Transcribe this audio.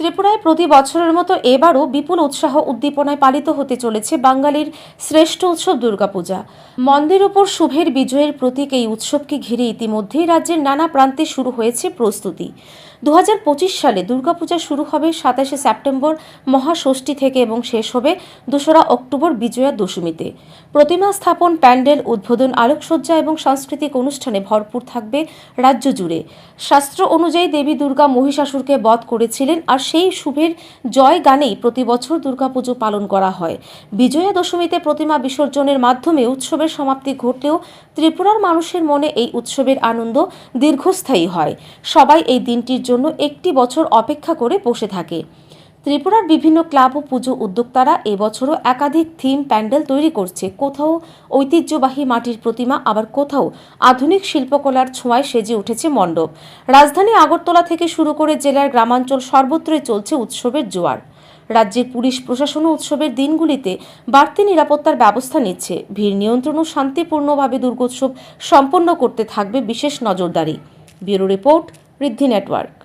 ত্রিপুরায় প্রতি বছরের মতো এবারও বিপুল উৎসাহ উদ্দীপনায় পালিত হতে চলেছে বাঙালির শ্রেষ্ঠ উৎসব দুর্গাপূজা। মন্দির ওপর শুভের বিজয়ের প্রতীক এই উৎসবকে ঘিরে ইতিমধ্যেই রাজ্যের নানা প্রান্তে শুরু হয়েছে প্রস্তুতি। দু হাজার পঁচিশ সালে দুর্গাপূজা শুরু হবে সাতাশে সেপ্টেম্বর, মহাষষ্ঠী থেকে এবং শেষ হবে দোসরা অক্টোবর বিজয়া দশমীতে। প্রতিমা স্থাপন, প্যান্ডেল, উদ্বোধন, আলোকসজ্জা এবং সাংস্কৃতিক অনুষ্ঠানে ভরপুর থাকবে রাজ্য জুড়ে। শাস্ত্র অনুযায়ী দেবী দুর্গা মহিষাসুরকে বধ করেছিলেন আর সেই শুভের জয় গানেই প্রতি বছর দুর্গাপুজো পালন করা হয়। বিজয়া দশমীতে প্রতিমা বিসর্জনের মাধ্যমে উৎসবের সমাপ্তি ঘটলেও ত্রিপুরার মানুষের মনে এই উৎসবের আনন্দ দীর্ঘস্থায়ী হয়। সবাই এই দিনটির জন্য একটি বছর অপেক্ষা করে বসে থাকে। ত্রিপুরার বিভিন্ন ক্লাব ও পুজো উদ্যোক্তারা এবছরও একাধিক থিম প্যান্ডেল তৈরি করছে। কোথাও ঐতিহ্যবাহী মাটির প্রতিমা, আবার কোথাও আধুনিক শিল্পকলার ছোঁয়ায় সেজে উঠেছে মণ্ডপ। রাজধানী আগরতলা থেকে শুরু করে জেলার গ্রামাঞ্চল সর্বত্রই চলছে উৎসবের জোয়ার। রাজ্যের পুলিশ প্রশাসনও উৎসবের দিনগুলিতে বাড়তি নিরাপত্তার ব্যবস্থা নিচ্ছে। ভিড় নিয়ন্ত্রণ ও শান্তিপূর্ণভাবে দুর্গোৎসব সম্পন্ন করতে থাকবে বিশেষ নজরদারি। Bureau report Riddhi network.